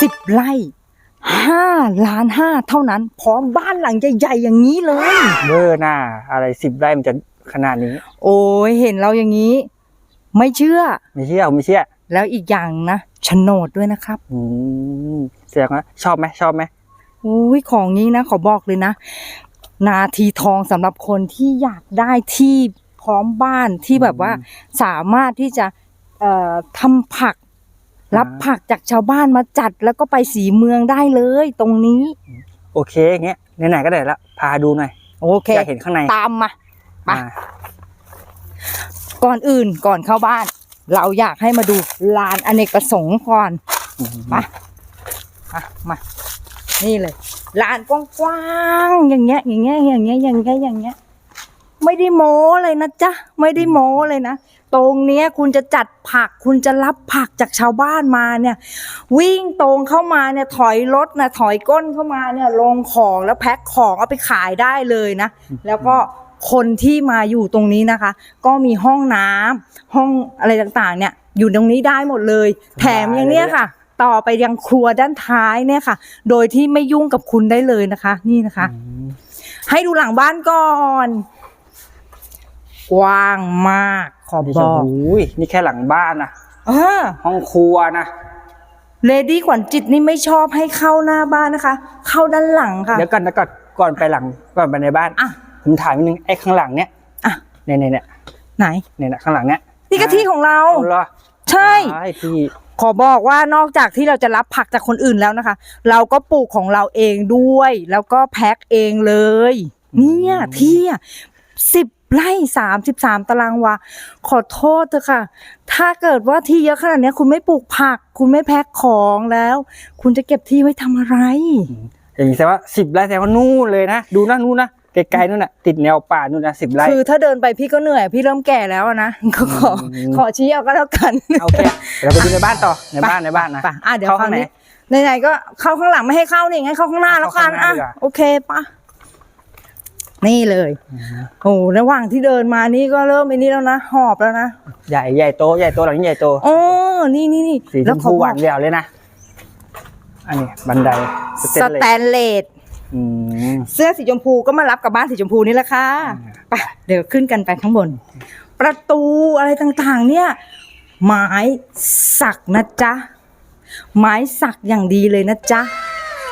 สิบไร่ห้าล้านห้าเท่านั้น พร้อมบ้านหลังใหญ่ๆอย่างนี้เลย เบอร์หน้า อะไรสิบไร่มันจะขนาดนี้ โอ้ยเห็นเราอย่างนี้ ไม่เชื่อ ไม่เชื่อผมไม่เชื่อ แล้วอีกอย่างนะโฉนดด้วยนะครับ อืมแสดงว่าชอบไหมชอบไหมอุ้ยของนี้นะขอบอกเลยนะ นาทีทองสำหรับคนที่อยากได้ที่พร้อมบ้านที่แบบว่า สามารถที่จะเอ่อทำผัก รับผักจากชาวบ้านมาจัดแล้วก็ไปสีเมืองได้เลย ตรงนี้ โอเคอย่างเงี้ยไหนๆก็ได้ละพาดูหน่อยโอเคอยากเห็นข้างในตามมาไปอ่าก่อนอื่นก่อนเข้าบ้าน เราอยากให้มาดูลานอเนกประสงค์ก่อนอืมมาอะมานี่เลยลานกว้างๆอย่างเงี้ย อย่างเงี้ยอย่างเงี้ยอย่างเงี้ยอย่างเงี้ย ไม่ได้โม้เลยนะจ๊ะไม่ได้โม้เลยนะ ตรงเนี้ยคุณจะจัดผัก คุณจะรับผักจากชาวบ้านมาเนี่ย วิ่งตรงเข้ามาเนี่ยถอยรถนะถอยก้นเข้ามาเนี่ยลงของแล้วแพ็คของเอาไปขายได้เลยนะ แล้วก็คนที่มาอยู่ตรงนี้นะคะ ก็มีห้องน้ำห้องอะไรต่างๆ เนี่ย อยู่ตรงนี้ได้หมดเลย แถมอย่างเนี้ยค่ะ ต่อไปยังครัวด้านท้ายเนี่ยค่ะ โดยที่ไม่ยุ่งกับคุณได้เลยนะคะ นี่นะคะอืมให้ดูหลังบ้านก่อน กว้างมาก ขอนี่บจะอกอุ้ยนี่แค่หลังบ้านนะเออห้องครัวนะเลดี้ขวัญจิตนี่ไม่ชอบให้เข้าหน้าบ้านนะคะ เข้าด้านหลังค่ะเดี๋ยวก่อนนะก่อนก่อนไปหลังก่อนไปในบ้านอะผมถามนิดนึงไอ้ข้างหลังเนี้ยอะเนี่ยเนี่ยเนี่ยไหนเนี่ยเนี่ยข้างหลังเนี้ยนี่ก็ที่ของเราเอาเหรอใช่ใช่พี่ขอบอกว่านอกจากที่เราจะรับผักจากคนอื่นแล้วนะคะ เราก็ปลูกของเราเองด้วย แล้วก็แพ็คเองเลย เนี่ยที่สิบ ไร่สามสิบสามตารางวา ขอโทษเถอะค่ะ ถ้าเกิดว่าที่เยอะขนาดเนี้ยคุณไม่ปลูกผัก คุณไม่แพ็คของแล้ว คุณจะเก็บที่ไว้ทำอะไร อย่างนี้แสดงว่าสิบไร่แสดงว่านู่นเลยนะ ดูนะนู่นนะไกลๆนู่นน่ะ ติดแนวป่านู่นนะสิบไร่คือถ้าเดินไปพี่ก็เหนื่อย พี่เริ่มแก่แล้วอะนะก็ขออืมขอชี้เอาก็แล้วกันโอเคเดี๋ยวเราไปดูในบ้านต่อในบ้านในบ้านนะไปอะเดี๋ยวเข้าคราข้าวงไหนนี้ไหนๆก็เข้าข้างหลังไม่ให้เข้านี่งั้นเข้าข้างหน้าแล้วกันเข้าข้างหน้าอะดีกว่าโอเคปะ นี่เลยโอ้ระหว่างที่เดินมานี่ก็เริ่มไอ้นี่แล้วนะ หอบแล้วนะ ใหญ่ใหญ่โตใหญ่โตหลังนี้ใหญ่โตโอ้นี่นี่นี่สีชแล้วมขอพูบหอวากนเดียวเลยนะ อันนี้บันไดสสเตแตนเลสนเลสอืมเสื้อสีชมพูก็มารับกับบ้านสีชมพูนี่แหละค่ะไปเดี๋ยวขึ้นกันไปข้างบน ประตูอะไรต่างๆ เนี่ย ไม้สักนะจ๊ะ ไม้สักอย่างดีเลยนะจ๊ะ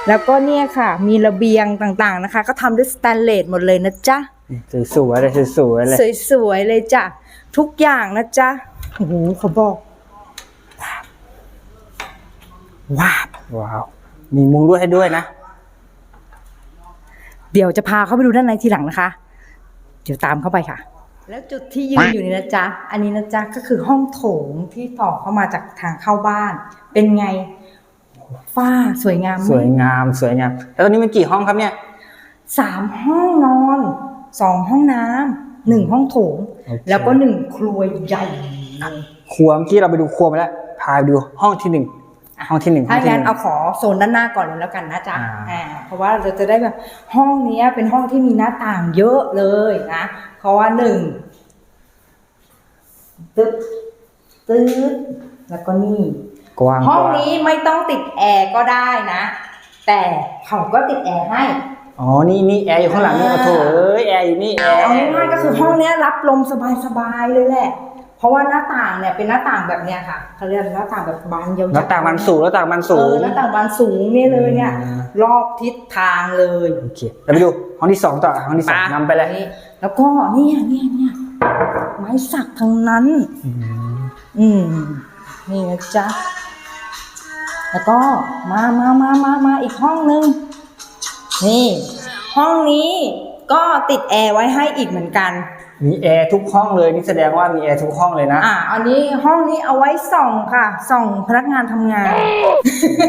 แล้วก็เนี่ยค่ะ มีระเบียงต่างๆนะคะ ก็ทำด้วยสแตนเลสหมดเลยนะจ๊ะสวยๆเลยสวยๆเลยสวยๆเลยจ้ะทุกอย่างนะจ๊ะโอ้โหเขาบอกว้าวว้าวมีมุงด้วยให้ด้วยนะ เดี๋ยวจะพาเข้าไปดูด้านในทีหลังนะคะ เดี๋ยวตามเข้าไปค่ะ แล้วจุดที่ยืนอยู่นี่นะจ๊ะ อันนี้นะจ๊ะก็คือห้องโถงที่ต่อเข้ามาจากทางเข้าบ้าน เป็นไง ฝ้าสวยงามไหมสวยงามสวยงาม แล้วตอนนี้มันกี่ห้องครับเนี่ยสามห้องนอนสองห้องน้ำหนึ่งห้องโถงโอเคแล้วก็หนึ่งครัวใหญ่ครัวเมื่อกี้เราไปดูครัวมาแล้วพาไปดูห้องที่หนึ่งห้องที่หนึ่งห้อถ้างที่หงั้นนึ่งเอาขอโซนด้านหน้าก่อนเลยแล้วกันนะจ๊ะอ่าอ่าเพราะว่าเราจะได้แบบห้องเนี้ยเป็นห้องที่มีหน้าต่างเยอะเลยนะเพราะว่าหนึ่งตึ๊ดตึ๊ดแล้วก็นี่ กว้างห้องกว้างนี้ไม่ต้องติดแอร์ก็ได้นะ แต่เขาก็ติดแอร์ให้ อ๋อ นี่นี่แอร์อยู่ข้างหลังนี่อ่าโอ้โถเอ้ยแอร์อยู่นี่แอร์เอาง่ายๆก็คือห้องเนี้ยรับลมสบายๆเลยแหละ เพราะว่าหน้าต่างเนี่ยเป็นหน้าต่างแบบเนี้ยค่ะเขาเรียกหน้าต่างแบบบานยาวๆหน้าต่างมันสูงหน้าต่างมันสูเองอหน้าต่างบานสูงนี่เลยเนี่ยอืมรอบทิศทางเลยโอเคเราไปดูห้องที่สองต่อห้องที่สองนำไปเลยนี่แล้วก็เนี่ยเนี่ยเนี่ยไม้สักทั้งนั้น อืมอืมนี่นะจ๊ะ แล้วก็มามามามามาอีกห้องนึง นี่ ห้องนี้ก็ติดแอร์ไว้ให้อีกเหมือนกัน มีแอร์ทุกห้องเลยนี่แสดงว่ามีแอร์ทุกห้องเลยนะอะอันนี้ห้องนี้เอาไว้ส่องค่ะส่องพนักงานทำงาน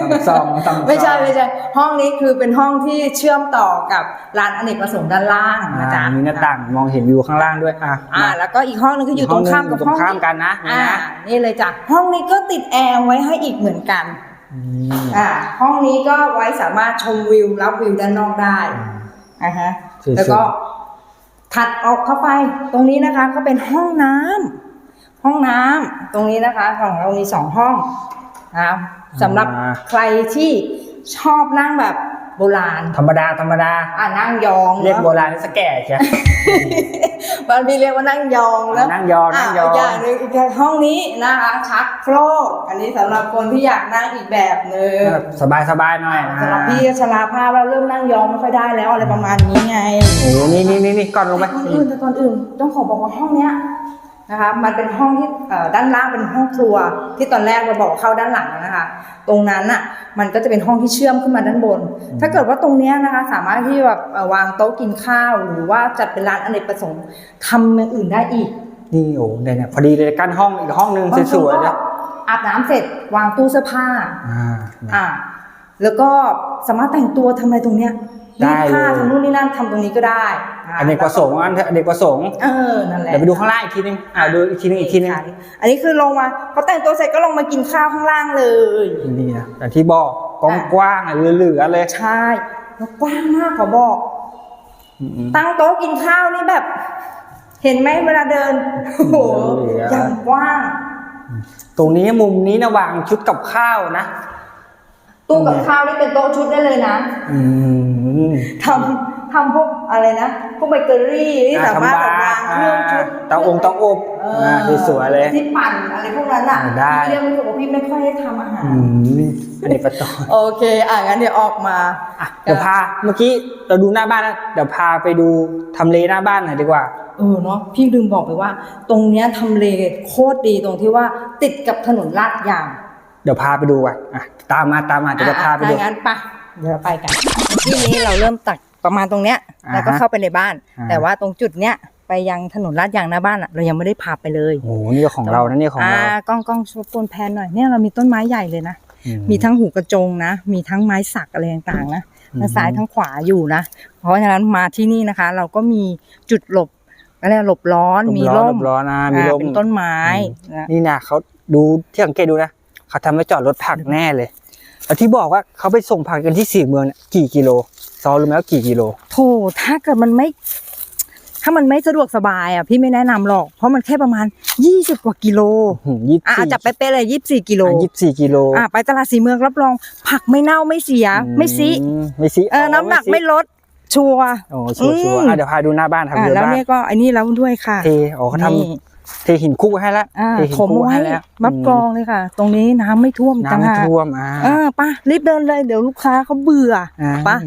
ต้องซองต้องไม่ใช่ไม่ใช่ห้องนี้คือเป็นห้องที่เชื่อมต่อกับลานอเนกประสงค์ด้านล่างนะจ๊ะอ่ามีหน้าต่างมองเห็นวิวข้างล่างด้วยอะอ่าแล้วก็อีกห้องนึงก็อยู่ตรงข้ามกับตรห้องงข้ามกันนะอ่านะ นี่เลยจ้ะห้องนี้ก็ติดแอร์ไว้ให้อีกเหมือนกัน อืมอ่าห้องนี้ก็ไว้สามารถชมวิวรับวิวด้านนอกได้อ่าฮะสวยๆแล้วก็ถัดออกเข้าไปตรงนี้นะคะ ก็เป็นห้องน้ำห้องน้ำตรงนี้นะคะ ของเรามีสองห้องนะครับสำหรับอ่าใครที่ชอบนั่งแบบ โบราณ ธรรมดาธรรมดา อ่านั่งยองเรียกเนาะโบราณสแก่ใช่บางทีเรียกว่านั่งยองแล้วนั่งยองนั่งยองอย่างหนึ่งอีกห้องนี้นะคะชักโครกอันนี้สำหรับคนที่อยากนั่งอีกแบบหนึ่งสบายสบายๆหน่อยสำหรับพี่ชราภาพแล้วเริ่มนั่งยองไม่ค่อยได้แล้วอะไรประมาณนี้ไงโอ้โหนี่นี่นี่นี่ก่อนลงไปแต่ก่อนอื่นแต่ก่อนอื่น ต้องขอบอกว่าห้องเนี้ย นะคะมันเป็นห้องที่เอ่อด้านล่างเป็นห้องครัว ที่ตอนแรกเราบอกเข้าด้านหลังนะคะ ตรงนั้นน่ะมันก็จะเป็นห้องที่เชื่อมขึ้นมาด้านบน ถ้าเกิดว่าตรงเนี้ยนะคะ สามารถที่แบบเอ่อวางโต๊ะกินข้าว หรือว่าจัดเป็นร้านอเนกประสงค์ทำอย่างอื่นได้อีกนี่โอ้เนี่ยเนี่ยพอดีเลยกั้นห้องอีกห้องหนึ่งบางสคนวยๆก็เลยอาบน้ำเสร็จวางตู้เสื้อผ้าอ่าอ่าแล้วก็สามารถแต่งตัวทำอะไรตรงเนี้ยได้รีดผ้าเลยทำนู่นนี่นั่นทำตรงนี้ก็ได้ะ อันเนกประสงค์อันเถอะอเนกประสงค์เออนั่นแหละเดี๋ยวไปดูข้างล่างอีกทีนึงอ่าดูอีกทีนึงอีกทีนึงค่ะอันนี้คือลงมาพอแต่งตัวเสร็จก็ลงมากินข้าวข้างล่างเลยนี่นะอย่างที่บอกกว้างกว้างๆอะเหลือๆเลยใช่แล้วกว้างมากขอบอกอืมตั้งโต๊ะกินข้าวนี่แบบ เห็นไหมเวลาเดินโอ้โหเหลือยังกว้าง ตรงนี้มุมนี้นะวางชุดกับข้าวนะตู้กับข้าวนี่เป็นโต๊ะชุดได้เลยนะอืมทำทำพวก อะไรนะพวกเบเกอรี่ที่อ่าสามารถทำแบบบาร์วางเครื่องชุดอ่าเตาองค์เตาอบเอออ่าสวยๆเลยที่ปั่นอะไรพวกนั้นอะได้พี่เรียกไม่ถูกว่าพี่ไม่ค่อยได้ทำอาหารอืมอเนกประสงค์โอเคอะงั้นเดี๋ยวออกมาอะเดี๋ยวพาเมื่อกี้เราดูหน้าบ้านแล้วเดี๋ยวพาไปดูทำเลหน้าบ้านหน่อยดีกว่าเออเนาะพี่ลืมบอกไปว่า ตรงเนี้ยทำเลโคตรดีตรงที่ว่าติดกับถนนลาดยางเดี๋ยวพาไปดูก่อนอะตามมาตามมาเดี๋ยวจะพาไปดูอะงั้นปะเดี๋ยวเราไปกันที่นี้เราเริ่มตัก ประมาณตรงเนี้ยอ่าฮะแล้วก็เข้าไปในบ้าน อ่า แต่ว่าตรงจุดเนี้ยไปยังถนนลาดยางหน้าบ้านอะเรายังไม่ได้พาไปเลยโอ้โหนี่ก็ของเรานะเนี่ยของเรากล้องกล้องชวนแพนหน่อยเนี่ยเรามีต้นไม้ใหญ่เลยนะ อื มีทั้งหูกระจงนะ มีทั้งไม้สักอะไรต่างๆนะอืม ทั้งซ้ายทั้งขวาอยู่นะ เพราะฉะนั้นมาที่นี่นะคะ เราก็มีจุดหลบอะไรหลบร้อนมีร้อนร่มร้อนนะมีอ่าร่ม เป็นต้นไม้นะ นี่นะเขาดูที่สังเกตดูนะเขาทำไว้จอดรถผักแน่เลยแล้วที่บอกว่าเขาไปส่งผักกันที่สี่เมืองเนี่ยกี่กิโล ซอรู้ไหมว่ากี่กิโลโถถ้าเกิดมันไม่ ถ้ามันไม่สะดวกสบายอะพี่ไม่แนะนำหรอก เพราะมันแค่ประมาณยี่สิบกว่ากิโล ยี่อะเอาจับเป๊ะๆเลยยี่สิบสี่กิโลยี่สิบสี่กิโลอะไปตลาดสีเมืองรับรอง ผักไม่เน่าไม่เสีย ไม่ซิอืมไม่ซิเออน้ำหนักไม่ลดชัวร์ โอ้ชัวร์ชัวร์อืมอะเดี๋ยวพาดูหน้าบ้านทำอะดูแล้วบ้านเนี่ยก็ไอ้นี่แล้วด้วยค่ะ เทอ๋อเขาทนี่ำ เทหินคุกไว้ให้แล้วอ่าเทหินถมคุกไว้ให้แล้วรับกรองเลยค่ะ ตรงนี้น้ำไม่ท่วมอีกต่างน้ำไม่หากท่วมอ่าเออไป่ะรีบเดินเลยเดี๋ยวลูกค้าเขาเบื่ออ่าปะ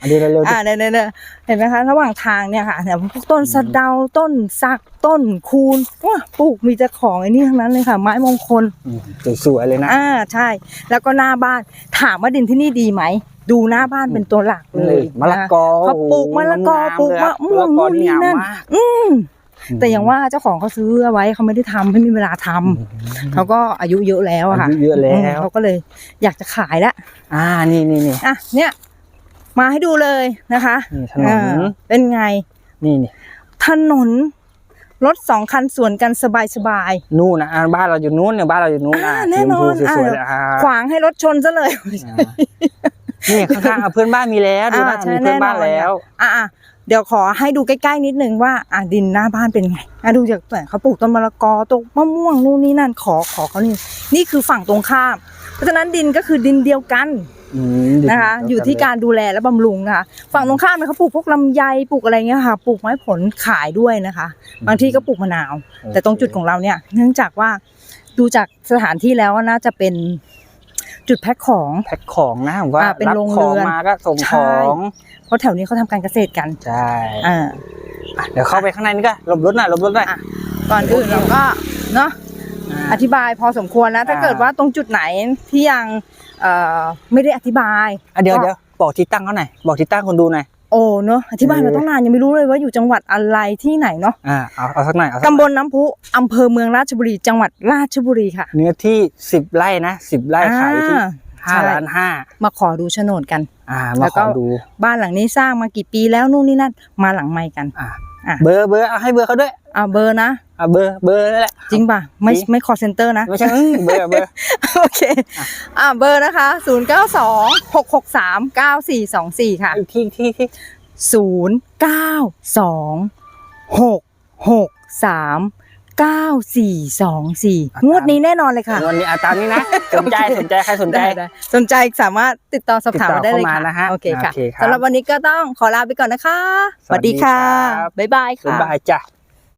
อันนี้เร็วๆดิอ่าเนี่ยเนี่ยเนี่ยเห็นไหมคะ ระหว่างทางเนี่ยค่ะเนี่ยพวกต้นสะเดาต้นสักต้นคูนว้าปลูกมีแต่ของไอ้นี่ทั้งนั้นเลยค่ะ ไม้มงคลอืมสวยๆเลยนะอ่าใช่ แล้วก็หน้าบ้านถามว่าดินที่นี่ดีไหมดูหน้าบ้านเป็นตัวหลักเลยมะละกอเขาปลูกมะละกอปลูกมะม่วงมะละกอนู่นนี่งามนั่นมากอืม แต่อย่างว่าเจ้าของเขาซื้อเอาไว้เขาไม่ได้ทำไม่มีเวลาทำเขาก็อายุเยอะแล้วอะค่ะอายุเยอะแล้วมเขาก็เลยอยากจะขายละอ่านี่นี่นี่อะเนี่ย มาให้ดูเลยนะคะนี่ถนนอ่าเป็นไง นี่นี่ถนนรถสองคันสวนกันสบายสบายนู่นนะอ่าบ้านเราอยู่นู้นเนี่ยบ้านเราอยู่นู้นอ่าอะแน่นอนสีชมพูสวยๆอ่าอ่าๆขวางให้รถชนซะเลยอ่า นี่ข้างๆอะเพื่อนบ้านมีแล้วดูนะอ่าใช่มีเพื่อนบ้านแน่นอนแล้วอะอะเดี๋ยวขอให้ดูใกล้ๆนิดนึงว่าอะดินหน้าบ้านเป็นไงอะดูจากแต่เขาปลูกต้นมะละกอต้นมะม่วงนู่นนี่นั่นขอขอเขานี่นี่คือฝั่งตรงข้าม เพราะฉะนั้นดินก็คือดินเดียวกันอืมดีนะคะดีอยู่ที่การดูแลและบำรุงนะคะฝั่งตรงข้ามเนี่ยเขาปลูกพวกลำไยปลูกอะไรเงี้ยค่ะปลูกไม้ผลขายด้วยนะคะ บางที่ก็ปลูกมะนาว แต่ตรงจุดของเราเนี่ย เนื่องจากว่าดูจากสถานที่แล้วน่าจะเป็น จุดแพ็คของแพ็คของนะผมว่าอ่าเป็นรับโรงของเรือนมาก็ส่งใช่ ของเพราะแถวนี้เขาทำการเกษตรกันใช่อ่า อะเดี๋ยวเข้าไปข้างในนี่ก็หลบรถหน่อยหลบรถหน่อยอะ ก่อนอื่นเราก็เนาะอธิบายพอสมควรนะถ้าอ่า เกิดว่าตรงจุดไหนที่ยังเอ่อไม่ได้อธิบาย อะเดี๋ยวก็ เดี๋ยวบอกที่ตั้งเขาหน่อยบอกที่ตั้งคนดูหน่อย โอ้เนาะอธิบายมาเออต้องนานยังไม่รู้เลยว่าอยู่จังหวัดอะไรที่ไหนเนาะอ่าเอาเอาสักหน่อยเอาสักหน่อยตำบลน้ำพุอำเภอเมืองราชบุรี จังหวัดราชบุรีค่ะ เนื้อที่สิบไร่นะสิบไร่ขายอยู่ที่อ่าห้าใช่ล้านห้ามาขอดูโฉนดกัน อ่าแล้มาวขก็อดู บ้านหลังนี้สร้างมากี่ปีแล้วนู่นนี่นั่นมาหลังใหม่กันอ่า อะเบอร์เบอร์เอาให้เบอร์เขาด้วยอ่าเบอร์นะอ่าเบอร์เบอร์นั่นแหละ จริงป่ะ ไม่จริง ไม่คอเซ็นเตอร์นะ ไม่ใช่อื้อเบอร์เบอร์ โอเค อ่าเบอร์นะคะ 0 9 2 6 6 3 9 4 2 4 ค่ะ อีกที่ที่ที่0 9 2 6 6 3 เก้าสี่สองสี่งวดนี้แน่นอนเลยค่ะ วันนี้อาตามนี้นะ สนใจสนใจใครสนใจได้ได้สนใจสามารถติดต่อสอบถามติดต่อมาได้เลยเข้ามาค่ะนะฮะโอเคค่ะโอเคครับ สำหรับวันนี้ก็ต้องขอลาไปก่อนนะคะ สวัสดีค่ะครับบ๊ายบายบ๊ายค่ะบายจ้ะ